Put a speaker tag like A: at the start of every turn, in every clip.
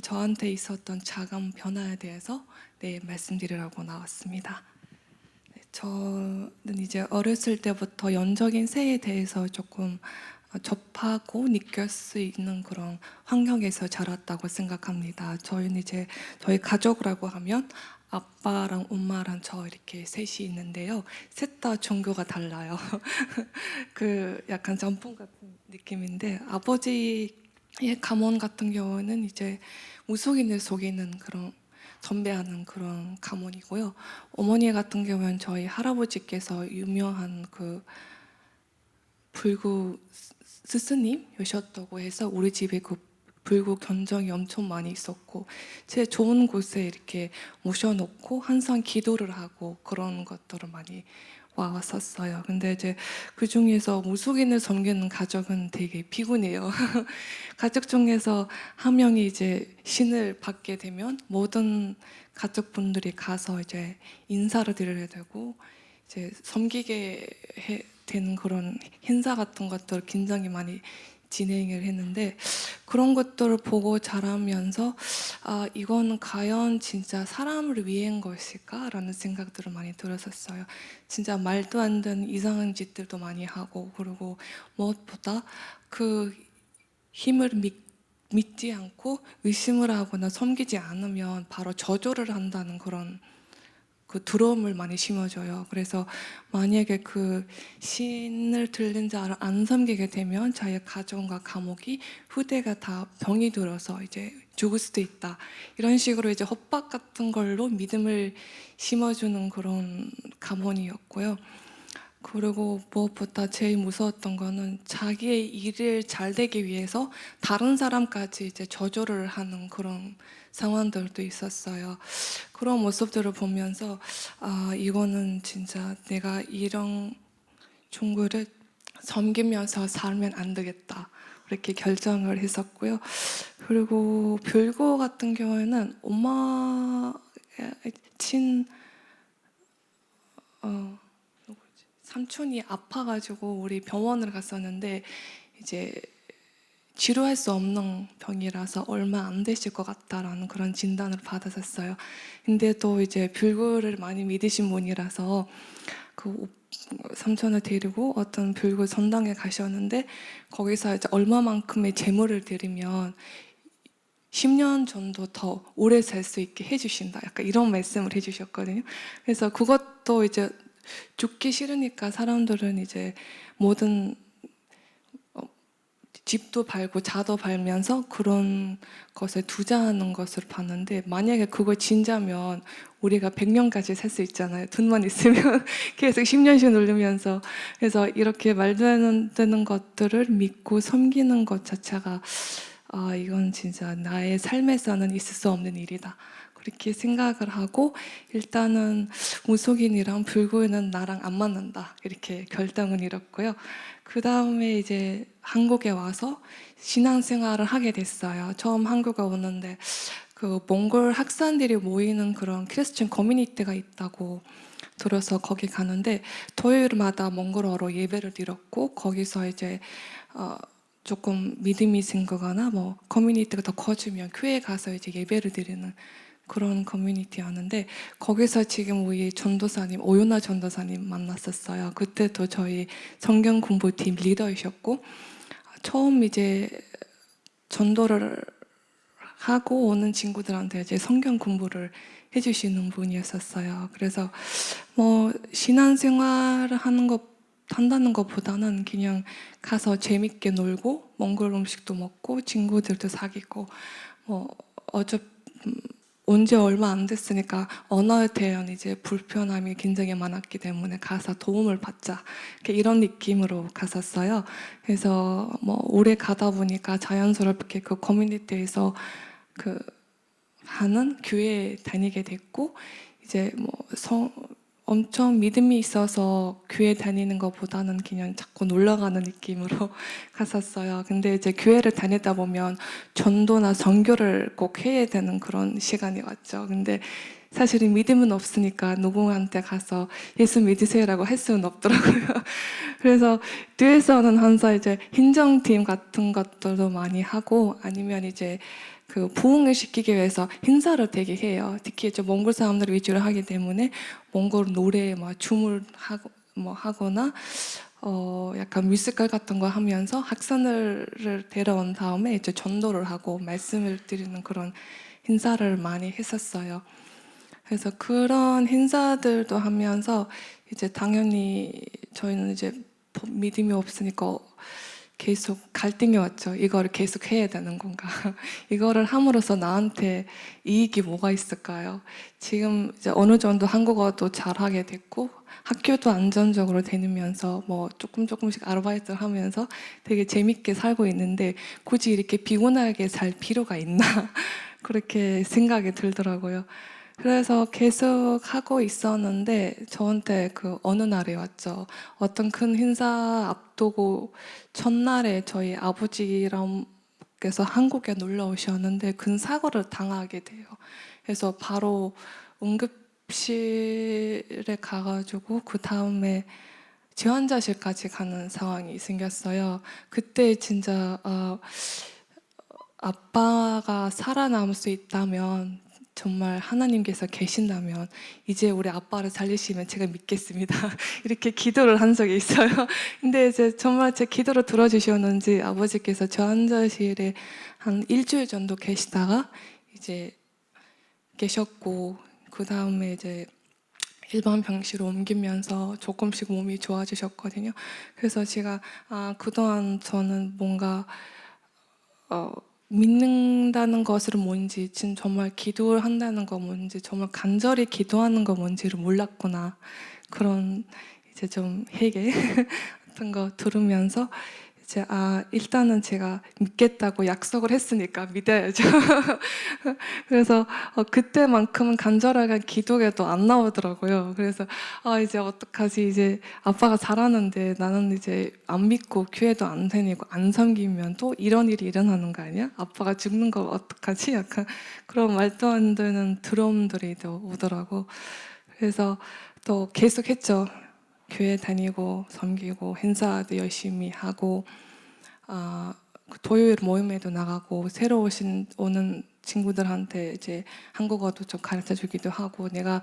A: 저한테 있었던 자감 변화에 대해서 네, 말씀드리려고 나왔습니다. 네, 저는 이제 어렸을 때부터 연적인 새에 대해서 조금 어, 접하고 느낄 수 있는 그런 환경에서 자랐다고 생각합니다. 저희는 이제 저희 가족이라고 하면 아빠랑 엄마랑 저 이렇게 셋이 있는데요. 셋 다 종교가 달라요. 그 약간 전통 같은 느낌인데 아버지 의 가문 같은 경우는 이제 무속인을 속이는 그런 선배하는 그런 가문이고요. 어머니 같은 경우는 저희 할아버지께서 유명한 그 불구 스- 스스님이셨다고 해서 우리 집에 그 불구 견정이 엄청 많이 있었고 제 좋은 곳에 이렇게 모셔놓고 항상 기도를 하고 그런 것들을 많이 와 왔었어요. 근데 이제 그 중에서 무속인을 섬기는 가족은 되게 피곤해요. 가족 중에서 한 명이 이제 신을 받게 되면 모든 가족분들이 가서 이제 인사를 드려야 되고 이제 섬기게 해, 되는 그런 행사 같은 것들 굉장히 많이 진행을 했는데 그런 것들을 보고 자라면서 아 이건 과연 진짜 사람을 위한 것일까라는 생각들을 많이 들었었어요. 진짜 말도 안 되는 이상한 짓들도 많이 하고 그리고 무엇보다 그 힘을 믿, 믿지 않고 의심을 하거나 섬기지 않으면 바로 저조를 한다는 그런 그 두려움을 많이 심어줘요. 그래서 만약에 그 신을 들린 자를 안 섬기게 되면 자의 가정과 감옥이 후대가 다 병이 들어서 이제 죽을 수도 있다. 이런 식으로 이제 협박 같은 걸로 믿음을 심어주는 그런 가문이었고요. 그리고 무엇보다 제일 무서웠던 거는 자기의 일을 잘 되기 위해서 다른 사람까지 이제 저조를 하는 그런 상황들도 있었어요. 그런 모습들을 보면서 아 이거는 진짜 내가 이런 종교를 섬기면서 살면 안 되겠다. 이렇게 결정을 했었고요. 그리고 별거 같은 경우에는 엄마 친 어? 삼촌이 아파가지고 우리 병원을 갔었는데 이제 치료할 수 없는 병이라서 얼마 안 되실 것 같다라는 그런 진단을 받았었어요. 근데 또 이제 불교를 많이 믿으신 분이라서 그 오- 삼촌을 데리고 어떤 불교 전당에 가셨는데 거기서 이제 얼마만큼의 재물을 드리면 10년 정도 더 오래 살 수 있게 해주신다. 약간 이런 말씀을 해주셨거든요. 그래서 그것도 이제 죽기 싫으니까 사람들은 이제 모든 어, 집도 팔고 자도 팔면서 그런 것에 투자하는 것을 봤는데 만약에 그걸 진짜면 우리가 100년까지 살 수 있잖아요. 돈만 있으면 계속 10년씩 누르면서 그래서 이렇게 말도 안 되는 것들을 믿고 섬기는 것 자체가 아 이건 진짜 나의 삶에서는 있을 수 없는 일이다. 그렇게 생각을 하고 일단은 무속인이랑 불교는 나랑 안 맞는다 이렇게 결정을 잃었고요. 그 다음에 이제 한국에 와서 신앙생활을 하게 됐어요. 처음 한국에 오는데 그 몽골 학생들이 모이는 그런 크리스천 커뮤니티가 있다고 들어서 거기 가는데 토요일마다 몽골어로 예배를 드렸고 거기서 이제 어, 조금 믿음이 생기거나 뭐 커뮤니티가 더 커지면 교회 가서 이제 예배를 드리는 그런 커뮤니티였는데 거기서 지금 우리 전도사님 오요나 전도사님 만났었어요. 그때도 저희 성경 공부팀 리더이셨고 처음 이제 전도를 하고 오는 친구들한테 이제 성경 공부를 해주시는 분이었었어요. 그래서 뭐 신앙생활을 하는 것 한다는 것보다는 그냥 가서 재밌게 놀고 몽골 음식도 먹고 친구들도 사귀고 뭐 어차 음, 온 지 얼마 안 됐으니까 언어에 대한 이제 불편함이 굉장히 많았기 때문에 가서 도움을 받자 이런 느낌으로 갔었어요. 그래서 뭐 오래 가다 보니까 자연스럽게 그 커뮤니티에서 그 하는 교회에 다니게 됐고 이제 뭐 성, 엄청 믿음이 있어서 교회 다니는 것보다는 그냥 자꾸 놀러 가는 느낌으로 갔었어요. 근데 이제 교회를 다니다 보면 전도나 선교를 꼭 해야 되는 그런 시간이 왔죠. 근데 사실은 믿음은 없으니까 누구한테 가서 예수 믿으세요라고 할 수는 없더라고요. 그래서 뒤에서는 항상 이제 행정팀 같은 것들도 많이 하고 아니면 이제 그 부흥을 시키기 위해서 행사를 되게 해요. 특히 이제 몽골 사람들 위주로 하기 때문에 몽골 노래 뭐 춤을 하고 뭐 하거나 어 약간 뮤지컬 같은 거 하면서 학생들을 데려온 다음에 이제 전도를 하고 말씀을 드리는 그런 행사를 많이 했었어요. 그래서 그런 행사들도 하면서 이제 당연히 저희는 이제 믿음이 없으니까 계속 갈등이 왔죠. 이거를 계속 해야 되는 건가? 이거를 함으로써 나한테 이익이 뭐가 있을까요? 지금 이제 어느 정도 한국어도 잘하게 됐고 학교도 안전적으로 다니면서 뭐 조금 조금씩 아르바이트를 하면서 되게 재밌게 살고 있는데 굳이 이렇게 피곤하게 살 필요가 있나? 그렇게 생각이 들더라고요. 그래서 계속 하고 있었는데 저한테 그 어느 날이 왔죠. 어떤 큰 행사 앞두고 첫날에 저희 아버지랑께서 한국에 놀러 오셨는데 큰 사고를 당하게 돼요. 그래서 바로 응급실에 가가지고 그 다음에 재환자실까지 가는 상황이 생겼어요. 그때 진짜 아, 아빠가 살아남을 수 있다면 정말 하나님께서 계신다면 이제 우리 아빠를 살리시면 제가 믿겠습니다. 이렇게 기도를 한 적이 있어요. 근데 이제 정말 제 기도를 들어주셨는지 아버지께서 저 환자실에 한 일주일 정도 계시다가 이제 계셨고 그 다음에 이제 일반 병실로 옮기면서 조금씩 몸이 좋아지셨거든요. 그래서 제가 아 그동안 저는 뭔가 어, 믿는다는 것은 뭔지, 지금 정말 기도를 한다는 거 뭔지, 정말 간절히 기도하는 거 뭔지를 몰랐구나. 그런 이제 좀 회개 같은 거 들으면서 이제 아 일단은 제가 믿겠다고 약속을 했으니까 믿어야죠. 그래서 어, 그때만큼은 간절하게 기도에도 안 나오더라고요. 그래서 아 이제 어떡하지 이제 아빠가 잘하는데 나는 이제 안 믿고 교회도 안 다니고 안 섬기면 또 이런 일이 일어나는 거 아니야? 아빠가 죽는 거 어떡하지? 약간 그런 말도 안 되는 드럼들이 또 오더라고. 그래서 또 계속 했죠. 교회 다니고 섬기고 행사도 열심히 하고 아, 그 토요일 모임에도 나가고 새로 오신 오는 친구들한테 이제 한국어도 좀 가르쳐 주기도 하고 내가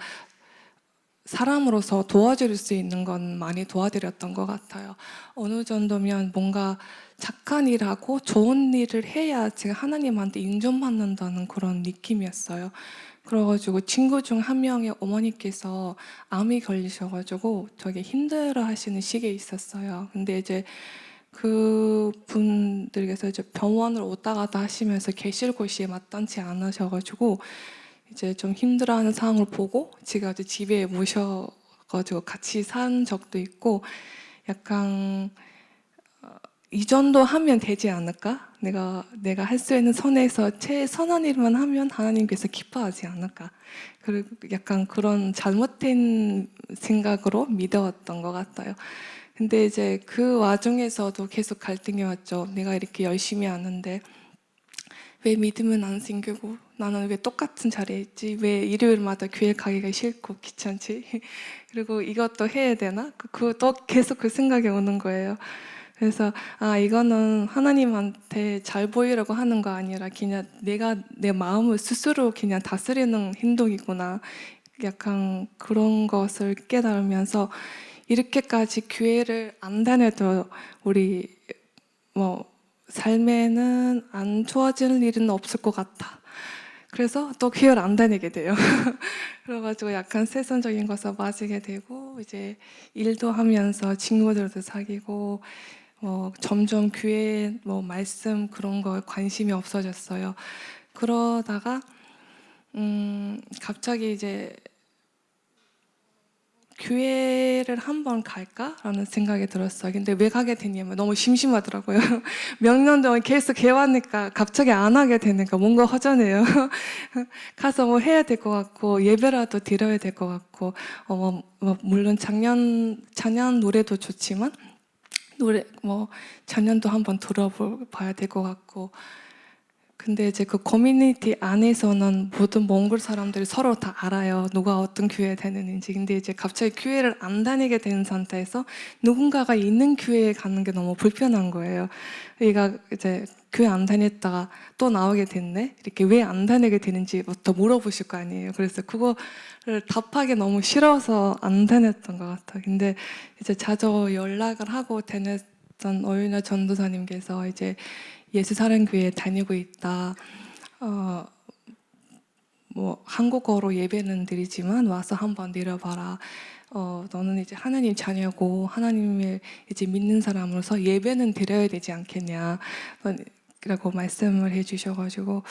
A: 사람으로서 도와줄 수 있는 건 많이 도와드렸던 것 같아요. 어느 정도면 뭔가 착한 일하고 좋은 일을 해야 제가 하나님한테 인정받는다는 그런 느낌이었어요. 그래가지고 친구 중 한 명의 어머니께서 암이 걸리셔가지고 되게 힘들어 하시는 시기에 있었어요. 근데 이제 그 분들께서 이제 병원을 왔다 갔다 하시면서 계실 곳이 마땅치 않으셔가지고 이제 좀 힘들어하는 상황을 보고 제가 이제 집에 모셔가지고 같이 산 적도 있고 약간 어, 이 정도 하면 되지 않을까? 내가 내가 할 수 있는 선에서 최선한 일만 하면 하나님께서 기뻐하지 않을까? 그리고 약간 그런 잘못된 생각으로 믿어왔던 것 같아요. 근데 이제 그 와중에서도 계속 갈등이 왔죠. 내가 이렇게 열심히 하는데 왜 믿음은 안 생기고 나는 왜 똑같은 자리에 있지? 왜 일요일마다 교회 가기가 싫고 귀찮지? 그리고 이것도 해야 되나? 그또 계속 그 생각이 오는 거예요. 그래서 아 이거는 하나님한테 잘 보이려고 하는 거 아니라 그냥 내가 내 마음을 스스로 그냥 다스리는 행동이구나. 약간 그런 것을 깨달으면서 이렇게까지 교회를 안 다녀도 우리 뭐 삶에는 안 좋아지는 일은 없을 것 같아. 그래서 또 교회를 안 다니게 돼요. 그래가지고 약간 세상적인 것에 빠지게 되고 이제 일도 하면서 친구들도 사귀고 뭐 점점 교회 뭐 말씀 그런 거에 관심이 없어졌어요. 그러다가 음 갑자기 이제 교회를 한번 갈까라는 생각이 들었어요. 근데 왜 가게 되냐면 너무 심심하더라고요. 몇 년 동안 계속 해왔니까 갑자기 안 하게 되니까 뭔가 허전해요. 가서 뭐 해야 될 것 같고 예배라도 드려야 될 것 같고 어, 뭐, 뭐 물론 작년 작년 노래도 좋지만 노래 뭐 작년도 한번 들어봐야 될 것 같고 근데 이제 그 커뮤니티 안에서는 모든 몽골 사람들이 서로 다 알아요. 누가 어떤 교회 다니는지. 근데 이제 갑자기 교회를 안 다니게 되는 상태에서 누군가가 있는 교회에 가는 게 너무 불편한 거예요. 얘가 이제 교회 안 다녔다가 또 나오게 됐네. 이렇게 왜 안 다니게 되는지부터 물어보실 거 아니에요. 그래서 그거를 답하기 너무 싫어서 안 다녔던 것 같아요. 근데 이제 자주 연락을 하고 다녔던 어윤아 전도사님께서 이제 예수사랑교회 다니고 있다. 어, 뭐 한국어로 예배는 드리지만 와서 한번 내려봐라. 어, 너는 이제 하나님 자녀고 하나님을 이제 믿는 사람으로서 예배는 드려야 되지 않겠냐. 라고 말씀을 해주셔가지고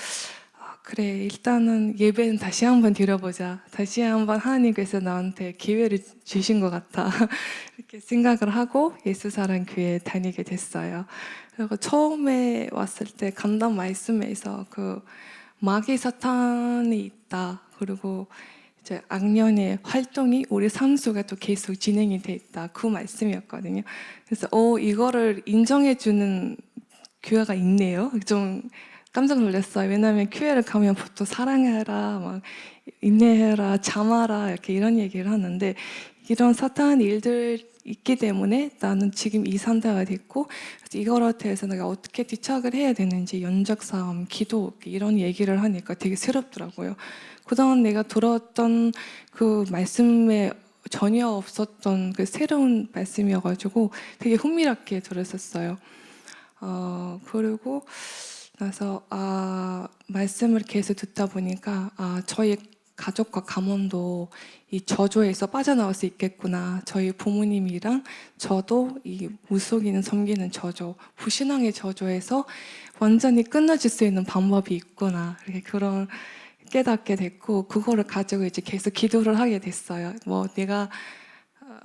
A: 아, 그래 일단은 예배는 다시 한번 드려보자. 다시 한번 하나님께서 나한테 기회를 주신 것 같아. 이렇게 생각을 하고 예수사랑 교회 다니게 됐어요. 그리고 처음에 왔을 때 간단 말씀에서 그 마귀 사탄이 있다. 그리고 이제 악년의 활동이 우리 삶 속에 또 계속 진행이 돼 있다. 그 말씀이었거든요. 그래서 어 이거를 인정해 주는 교회가 있네요. 좀 깜짝 놀랐어요. 왜냐하면 교회를 가면 보통 사랑해라, 막 인내해라, 참아라 이렇게 이런 얘기를 하는데 이런 사탄 일들 있기 때문에 나는 지금 이 상태가 됐고 이거에 대해서 내가 어떻게 뒤척을 해야 되는지 연적 싸움, 기도 이런 얘기를 하니까 되게 새롭더라고요. 그동안 내가 들었던 그 말씀에 전혀 없었던 그 새로운 말씀이어가지고 되게 흥미롭게 들었었어요. 어, 그리고 나서 아 말씀을 계속 듣다 보니까 아 저희 가족과 가문도 이 저조에서 빠져나올 수 있겠구나. 저희 부모님이랑 저도 이 무속인은 섬기는 저조, 부신앙의 저조에서 완전히 끊어질 수 있는 방법이 있구나. 이렇게 그런 깨닫게 됐고 그거를 가지고 이제 계속 기도를 하게 됐어요. 뭐 내가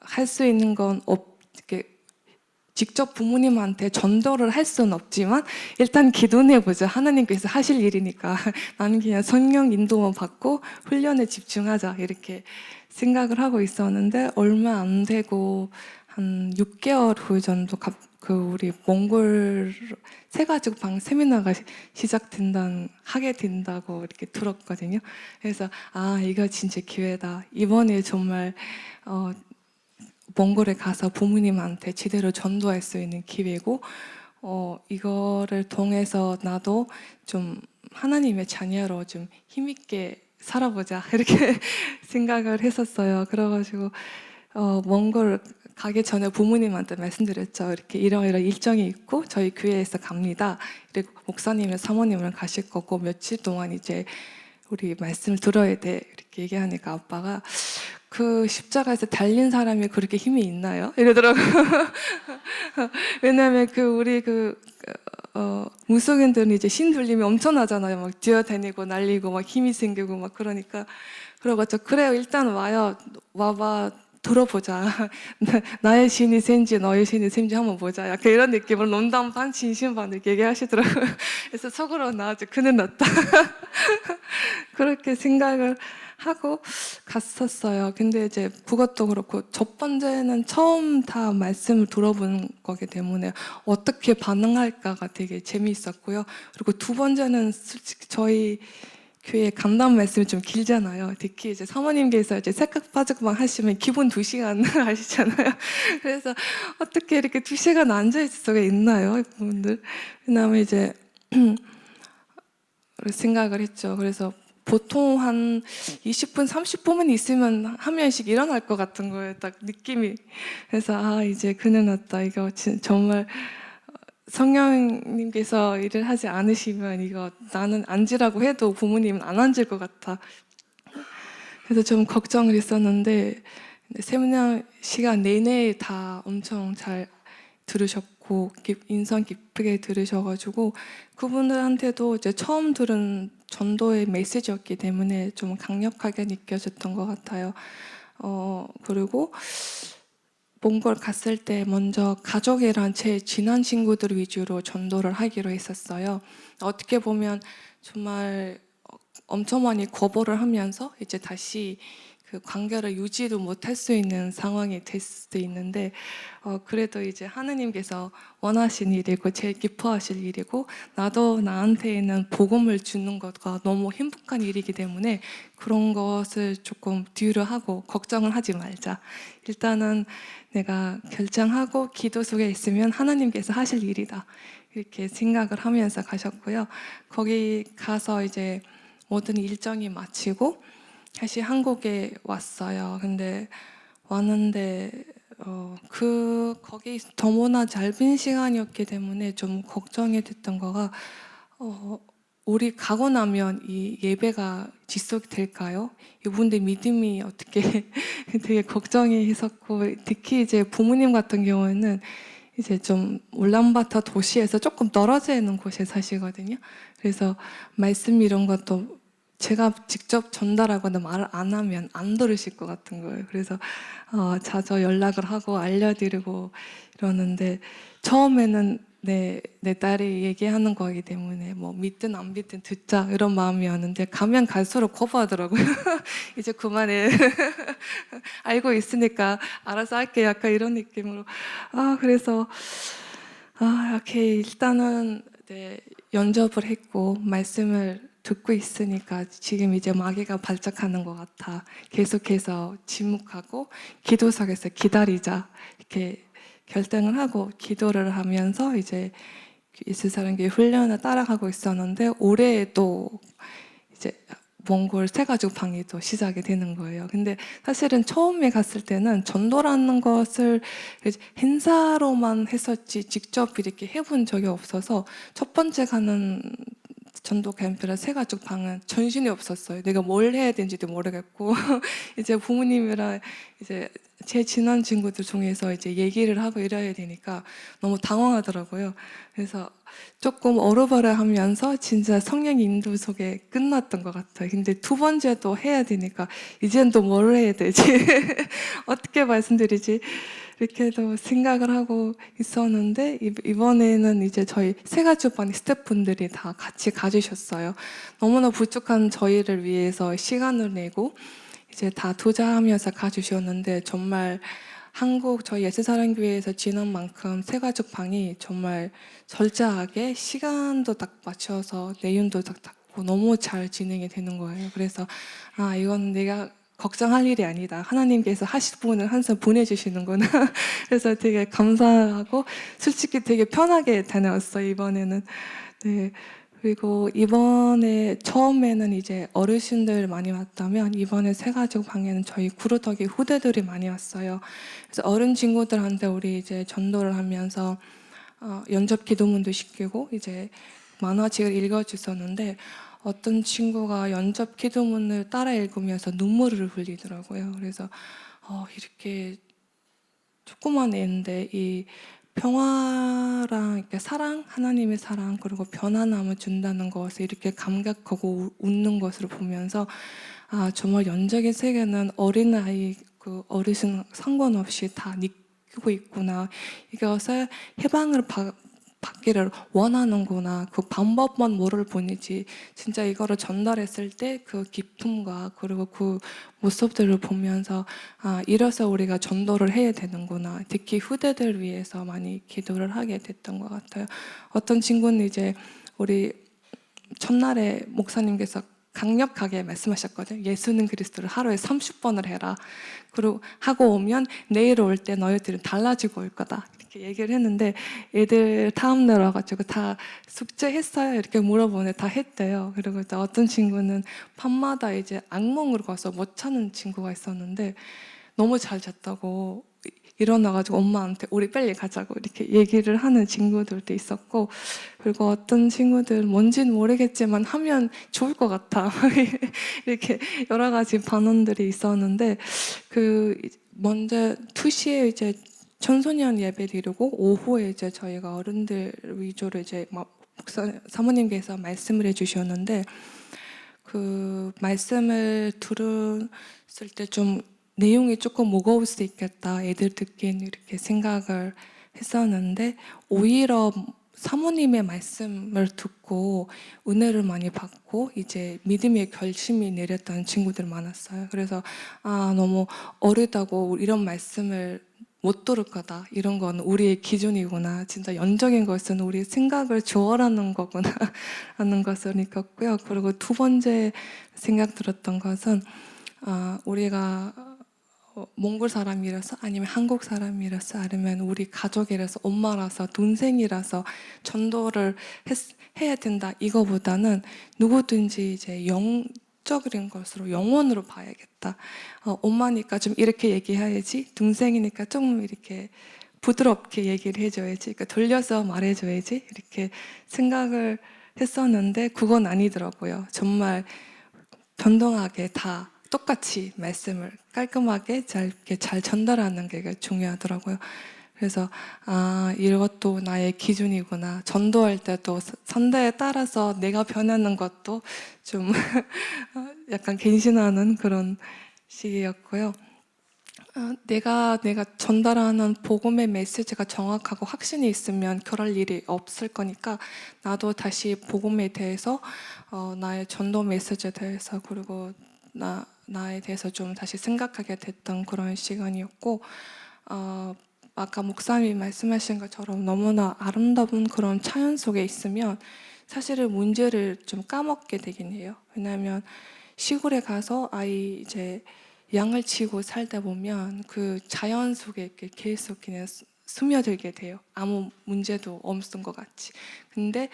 A: 할 수 있는 건 없, 이렇게 직접 부모님한테 전도를 할 수는 없지만 일단 기도해 보자. 하나님께서 하실 일이니까 나는 그냥 성령 인도만 받고 훈련에 집중하자 이렇게 생각을 하고 있었는데 얼마 안 되고 한 6개월 후 정도 갑- 그 우리 몽골 세 가지고 방 세미나가 시- 시작된다 하게 된다고 이렇게 들었거든요. 그래서 아 이거 진짜 기회다. 이번에 정말 어, 몽골에 가서 부모님한테 제대로 전도할 수 있는 기회고 어, 이거를 통해서 나도 좀 하나님의 자녀로 좀 힘있게 살아보자 이렇게 생각을 했었어요. 그래가지고 어, 몽골 가기 전에 부모님한테 말씀드렸죠. 이렇게 이러이러 일정이 있고 저희 교회에서 갑니다. 그리고 목사님이랑 사모님을 가실 거고 며칠 동안 이제 우리 말씀을 들어야 돼 이렇게 얘기하니까 아빠가 그 십자가에서 달린 사람이 그렇게 힘이 있나요? 이러더라고. 왜냐하면 그 우리 그 어, 무속인들은 이제 신들림이 엄청나잖아요. 막 뛰어다니고 날리고 막 힘이 생기고 막 그러니까 그러고 저 그래요. 일단 와요. 와봐. 들어보자. 나- 나의 신이 샌지 너의 신이 샌지 한번 보자. 약간 이런 느낌으로 농담 반 진심 반 이렇게 얘기하시더라고요. 그래서 속으로 나 아주 그는 났다. 그렇게 생각을 하고 갔었어요. 근데 이제 그것도 그렇고 첫 번째는 처음 다 말씀을 들어보는 거기 때문에 어떻게 반응할까가 되게 재미있었고요. 그리고 두 번째는 솔직히 저희 교회 간담 말씀이 좀 길잖아요. 특히 이제 사모님께서 이제 색각 빠지고만 하시면 기본 두 시간 하시잖아요. 그래서 어떻게 이렇게 두 시간 앉아 있을 수가 있나요, 이분들? 그다음에 이제 생각을 했죠. 그래서 보통 한 20분, 30분만 있으면 한 명씩 일어날 것 같은 거예요. 딱 느낌이. 그래서 아 이제 그늘 났다. 이거 진- 정말 성령님께서 일을 하지 않으시면 이거 나는 앉으라고 해도 부모님은 안 앉을 것 같아. 그래서 좀 걱정을 했었는데 세미나 시간 내내 다 엄청 잘 들으셨고 깊- 인상 깊게 들으셔가지고 그분들한테도 이제 처음 들은 전도의 메시지였기 때문에 좀 강력하게 느껴졌던 것 같아요. 어 그리고 몽골 갔을 때 먼저 가족이랑 제 친한 친구들 위주로 전도를 하기로 했었어요. 어떻게 보면 정말 어, 엄청 많이 거부를 하면서 이제 다시 그그 관계를 유지도 못할 수 있는 상황이 될 수도 있는데 어, 그래도 이제 하느님께서 원하신 일이고 제일 기뻐하실 일이고 나도 나한테 있는 복음을 주는 것과 너무 행복한 일이기 때문에 그런 것을 조금 뒤로 하고 걱정을 하지 말자. 일단은 내가 결정하고 기도 속에 있으면 하나님께서 하실 일이다. 이렇게 생각을 하면서 가셨고요. 거기 가서 이제 모든 일정이 마치고 다시 한국에 왔어요. 근데 왔는데 어, 그 거기 너무나 짧은 시간이었기 때문에 좀 걱정이 됐던 거가 어, 우리 가고 나면 이 예배가 지속이 될까요? 이분들 믿음이 어떻게 되게 걱정이 했었고 특히 이제 부모님 같은 경우에는 이제 좀 울란바토 도시에서 조금 떨어져 있는 곳에 사시거든요. 그래서 말씀 이런 것도 제가 직접 전달하거나 말을 안 하면 안 들으실 것 같은 거예요. 그래서 어, 자주 연락을 하고 알려드리고 이러는데 처음에는 내, 내 딸이 얘기하는 거기 때문에 뭐 믿든 안 믿든 듣자 이런 마음이었는데 가면 갈수록 거부하더라고요. 이제 그만해. 알고 있으니까 알아서 할게 약간 이런 느낌으로. 아 그래서 아 이렇게 일단은 네, 연접을 했고 말씀을 듣고 있으니까 지금 이제 마귀가 발작하는 것 같아. 계속해서 침묵하고 기도석에서 기다리자 이렇게 결정을 하고 기도를 하면서 이제 이스라엘교회 훈련을 따라가고 있었는데 올해에도 이제 몽골 세 가족 방이 또 시작이 되는 거예요. 근데 사실은 처음에 갔을 때는 전도라는 것을 행사로만 했었지 직접 이렇게 해본 적이 없어서 첫 번째 가는 전도 캠프라 세가족 방은 전신이 없었어요. 내가 뭘 해야 되는지도 모르겠고 이제 부모님이랑 이제 제 친한 친구들 중에서 이제 얘기를 하고 이래야 되니까 너무 당황하더라고요. 그래서 조금 어려버려하면서 진짜 성령 인도 속에 끝났던 것 같아요. 근데 두 번째도 해야 되니까 이젠 또 뭘 해야 되지? 어떻게 말씀드리지? 이렇게도 생각을 하고 있었는데 이- 이번에는 이제 저희 세가족반 스태프분들이 다 같이 가주셨어요. 너무나 부족한 저희를 위해서 시간을 내고 이제 다 투자하면서 가주셨는데 정말 한국 저희 예수사랑교회에서 지난 만큼 세가족 방이 정말 절제하게 시간도 딱 맞춰서 내용도 딱 닦고 너무 잘 진행이 되는 거예요. 그래서 아 이건 내가 걱정할 일이 아니다. 하나님께서 하실 분을 항상 보내주시는구나. 그래서 되게 감사하고 솔직히 되게 편하게 다녀왔어요 이번에는. 네. 그리고 이번에 처음에는 이제 어르신들 많이 왔다면 이번에 세가족 방에는 저희 구루터기 후대들이 많이 왔어요. 그래서 어른 친구들한테 우리 이제 전도를 하면서 어, 연접 기도문도 시키고 이제 만화책을 읽어주셨는데 어떤 친구가 연접 기도문을 따라 읽으면서 눈물을 흘리더라고요. 그래서 어, 이렇게 조그만 애인데 이 평화랑 이렇게 사랑, 하나님의 사랑 그리고 변화남을 준다는 것을 이렇게 감격하고 우- 웃는 것을 보면서 아 정말 연적의 세계는 어린 아이 그 어르신 상관없이 다 느끼고 있구나. 이것을 해방을 받, 받기를 원하는구나 그 방법만 모를 뿐이지 진짜 이거를 전달했을 때 그 기쁨과 그리고 그 모습들을 보면서 아 이래서 우리가 전도를 해야 되는구나 특히 후대들 위해서 많이 기도를 하게 됐던 것 같아요 어떤 친구는 이제 우리 첫날에 목사님께서 강력하게 말씀하셨거든요. 예수는 그리스도를 하루에 30번을 해라. 그리고 하고 오면 내일 올 때 너희들은 달라지고 올 거다. 이렇게 얘기를 했는데 애들 다음 날 와가지고 다 숙제했어요. 이렇게 물어보는데 다 했대요. 그리고 또 어떤 친구는 밤마다 이제 악몽으로 가서 못 자는 친구가 있었는데 너무 잘 잤다고 일어나가지고 엄마한테 우리 빨리 가자고 이렇게 얘기를 하는 친구들도 있었고 그리고 어떤 친구들 뭔지는 모르겠지만 하면 좋을 것 같아 이렇게 여러 가지 반응들이 있었는데 그 먼저 2시에 이제 청소년 예배 드리고 오후에 이제 저희가 어른들 위주로 이제 막 목사 사모님께서 말씀을 해주셨는데 그 말씀을 들었을 때 좀 내용이 조금 무거울 수 있겠다 애들 듣기엔 이렇게 생각을 했었는데 오히려 사모님의 말씀을 듣고 은혜를 많이 받고 이제 믿음의 결심이 내렸다는 친구들 많았어요. 그래서 아 너무 어리다고 이런 말씀을 못 들을 거다. 이런 건 우리의 기준이구나. 진짜 연적인 것은 우리 생각을 초월하는 거구나. 하는 것을 느꼈고요. 그리고 두 번째 생각 들었던 것은 아, 우리가 어, 몽골 사람이라서 아니면 한국 사람이라서 아니면 우리 가족이라서 엄마라서 동생이라서 전도를 했- 해야 된다 이거보다는 누구든지 이제 영 적인 것으로 영혼으로 봐야겠다. 어, 엄마니까 좀 이렇게 얘기해야지 동생이니까 좀 이렇게 부드럽게 얘기를 해줘야지 그러니까 돌려서 말해줘야지 이렇게 생각을 했었는데 그건 아니더라고요. 정말 변동하게 다 똑같이 말씀을 깔끔하게 잘, 이렇게 잘 전달하는 게 중요하더라고요. 그래서 아 이것도 나의 기준이구나. 전도할 때도 선대에 따라서 내가 변하는 것도 좀 약간 갱신하는 그런 시기였고요. 아, 내가 내가 전달하는 복음의 메시지가 정확하고 확신이 있으면 그럴 일이 없을 거니까 나도 다시 복음에 대해서 어, 나의 전도 메시지에 대해서 그리고 나 나에 대해서 좀 다시 생각하게 됐던 그런 시간이었고 어, 아까 목사님이 말씀하신 것처럼 너무나 아름다운 그런 자연 속에 있으면 사실은 문제를 좀 까먹게 되긴 해요. 왜냐하면 시골에 가서 아이 이제 양을 치고 살다 보면 그 자연 속에 이렇게 계속 그냥 스- 스며들게 돼요. 아무 문제도 없은 것 같이. 근데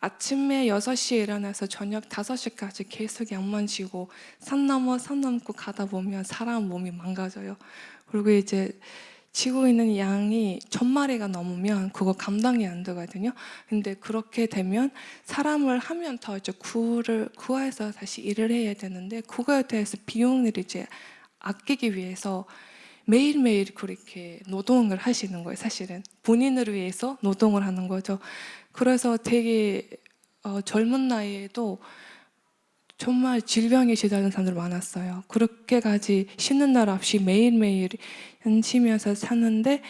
A: 아침에 6시에 일어나서 저녁 5시까지 계속 양만 치고 산 넘어 산 넘고 가다 보면 사람 몸이 망가져요. 그리고 이제 치고 있는 양이 천 마리가 넘으면 그거 감당이 안 되거든요. 근데 그렇게 되면 사람을 하면 더 이제 구를 구해서 다시 일을 해야 되는데 그거에 대해서 비용을 이제 아끼기 위해서 매일매일 그렇게 노동을 하시는 거예요, 사실은. 본인을 위해서 노동을 하는 거죠. 그래서 되게 어, 젊은 나이에도 정말 질병에 시달리는 사람들 많았어요. 그렇게까지 쉬는 날 없이 매일매일 연치면서 사는데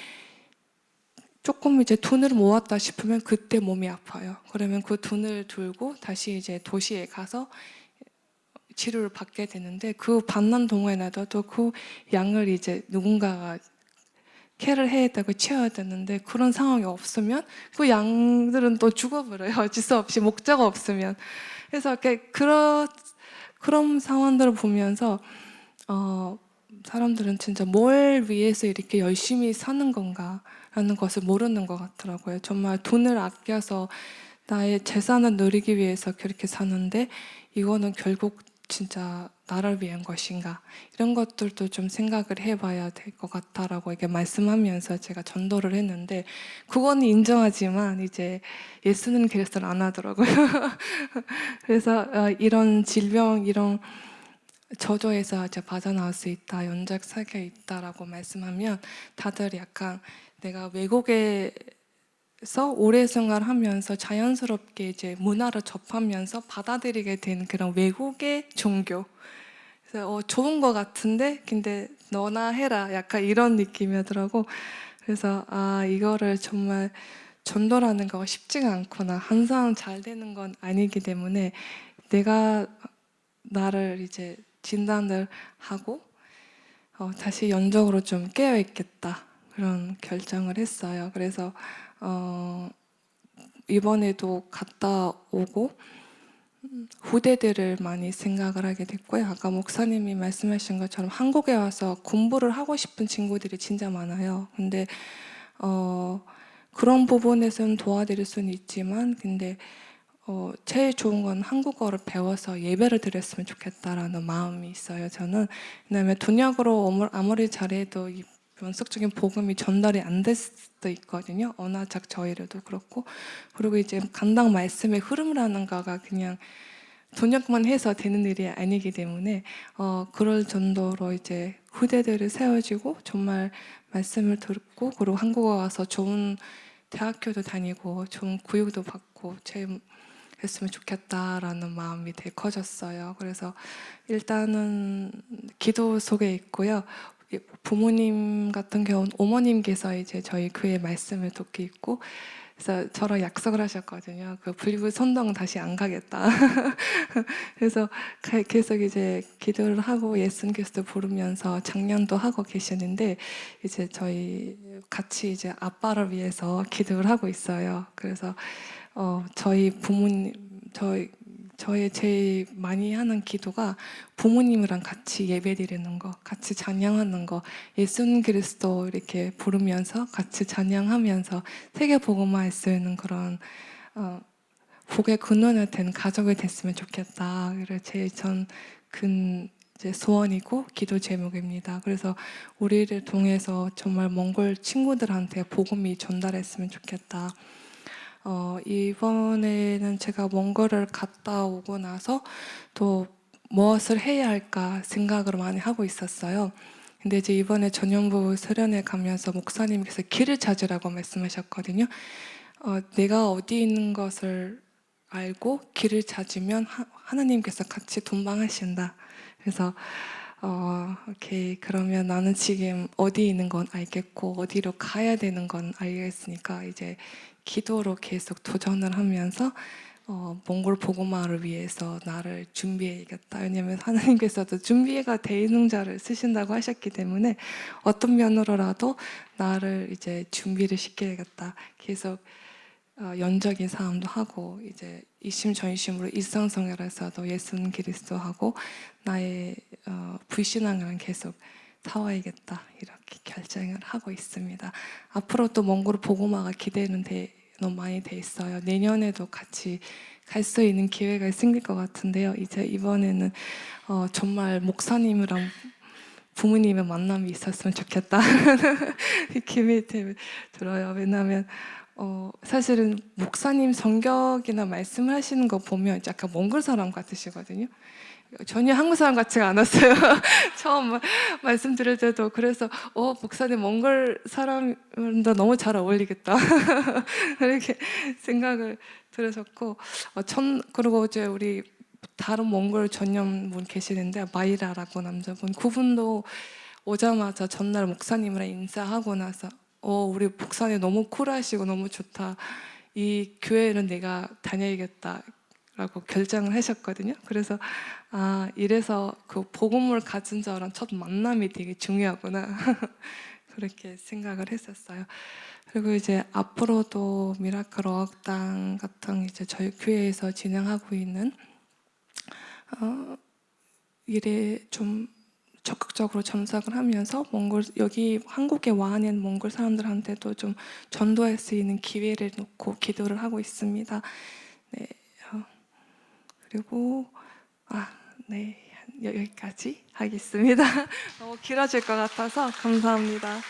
A: 조금 이제 돈을 모았다 싶으면 그때 몸이 아파요. 그러면 그 돈을 들고 다시 이제 도시에 가서 치료를 받게 되는데 그 받는 동안에도 그 양을 이제 누군가가 케어를 해야 되고 치워야 되는데 그런 상황이 없으면 그 양들은 또 죽어버려요. 어쩔 수 없이 목자가 없으면. 그래서 그런 그런 상황들을 보면서 어, 사람들은 진짜 뭘 위해서 이렇게 열심히 사는 건가라는 것을 모르는 것 같더라고요. 정말 돈을 아껴서 나의 재산을 누리기 위해서 그렇게 사는데 이거는 결국 진짜 나를 위한 것인가 이런 것들도 좀 생각을 해봐야 될 것 같다라고 이게 말씀하면서 제가 전도를 했는데 그거는 인정하지만 이제 예수는 그래서는 안 하더라고요. 그래서 어, 이런 질병 이런 저조에서 이제 빠져나올 수 있다, 연작 세계에 있다라고 말씀하면 다들 약간 내가 외국에 서 오래 생활하면서 자연스럽게 이제 문화를 접하면서 받아들이게 된 그런 외국의 종교. 그래서 어, 좋은 것 같은데, 근데 너나 해라, 약간 이런 느낌이더라고. 그래서 아 이거를 정말 전도라는 거 쉽지가 않구나. 항상 잘 되는 건 아니기 때문에 내가 나를 이제 진단을 하고 어, 다시 연적으로 좀 깨어 있겠다 그런 결정을 했어요. 그래서 어, 이번에도 갔다 오고 음, 후대들을 많이 생각을 하게 됐고요. 아까 목사님이 말씀하신 것처럼 한국에 와서 공부를 하고 싶은 친구들이 진짜 많아요. 근데 어, 그런 부분에서는 도와드릴 수는 있지만 근데 어, 제일 좋은 건 한국어를 배워서 예배를 드렸으면 좋겠다라는 마음이 있어요. 저는 왜냐하면 돈역으로 아무- 아무리 잘해도 이 원석적인 복음이 전달이 안 될 수도 있거든요. 언어적 저희라도 그렇고 그리고 이제 간당 말씀의 흐름이라는 거가 그냥 돈역만 해서 되는 일이 아니기 때문에 어, 그럴 정도로 이제 후대들을 세워지고 정말 말씀을 듣고 그리고 한국어 와서 좋은 대학교도 다니고 좋은 교육도 받고 제 했으면 좋겠다라는 마음이 되게 커졌어요. 그래서 일단은 기도 속에 있고요. 예, 부모님 같은 경우는 어머님께서 이제 저희 교회 말씀을 듣고 있고 그래서 저랑 약속을 하셨거든요. 그 분리부 선동 다시 안 가겠다. 그래서 가- 계속 이제 기도를 하고 예수님께서 부르면서 작년도 하고 계시는데 이제 저희 같이 이제 아빠를 위해서 기도를 하고 있어요. 그래서 어, 저희 부모님 저희 저의 제일 많이 하는 기도가 부모님이랑 같이 예배드리는 거, 같이 찬양하는 거, 예수님 그리스도 이렇게 부르면서 같이 찬양하면서 세계 복음화에 쓰이는 그런 어, 복의 근원이 된 가족이 됐으면 좋겠다. 그래 제일 전근 소원이고 기도 제목입니다. 그래서 우리를 통해서 정말 몽골 친구들한테 복음이 전달했으면 좋겠다. 어, 이번에는 제가 몽골을 갔다 오고 나서 또 무엇을 해야 할까 생각을 많이 하고 있었어요. 근데 이제 이번에 전용부 수련회 가면서 목사님께서 길을 찾으라고 말씀하셨거든요. 어, 내가 어디 있는 것을 알고 길을 찾으면 하, 하나님께서 같이 동방하신다. 그래서 어, 오케이 그러면 나는 지금 어디 있는 건 알겠고 어디로 가야 되는 건 알겠으니까 이제 기도로 계속 도전을 하면서 어, 몽골 복음화를 위해서 나를 준비해야겠다. 왜냐하면 하나님께서도 준비가 돼 있는 자를 쓰신다고 하셨기 때문에 어떤 면으로라도 나를 이제 준비를 시켜야겠다. 계속 어, 연적인 싸움도 하고 이제 이심전심으로 일상생활에서도 예수는 그리스도하고 나의 어, 불신앙을 계속 사와야겠다 이렇게 결정을 하고 있습니다. 앞으로 또 몽골 복음화가 기대는 돼 너무 많이 돼 있어요. 내년에도 같이 갈 수 있는 기회가 생길 것 같은데요. 이제 이번에는 어, 정말 목사님이랑 부모님의 만남이 있었으면 좋겠다. 들- 들어요. 왜냐하면 어, 사실은 목사님 성격이나 말씀을 하시는 거 보면 약간 몽골 사람 같으시거든요. 전혀 한국 사람 같지가 않았어요. 처음 마- 말씀드릴 때도 그래서 어 목사님 몽골 사람도 너무 잘 어울리겠다 이렇게 생각을 들으셨고 어, 천 그리고 이제 우리 다른 몽골 전념분 계시는데 마이라라고 남자분 그분도 오자마자 전날 목사님이랑 인사하고 나서 어 우리 목사님 너무 쿨하시고 너무 좋다 이 교회는 내가 다녀야겠다. 라고 결정을 하셨거든요. 그래서 아 이래서 그 복음을 가진 자랑 첫 만남이 되게 중요하구나 그렇게 생각을 했었어요. 그리고 이제 앞으로도 미라클 어학당 같은 이제 저희 교회에서 진행하고 있는 어, 일에 좀 적극적으로 참석을 하면서 몽골 여기 한국에 와 있는 몽골 사람들한테도 좀 전도할 수 있는 기회를 놓고 기도를 하고 있습니다. 네, 어, 그리고 아, 네 여기까지 하겠습니다. 너무 길어질 것 같아서 감사합니다.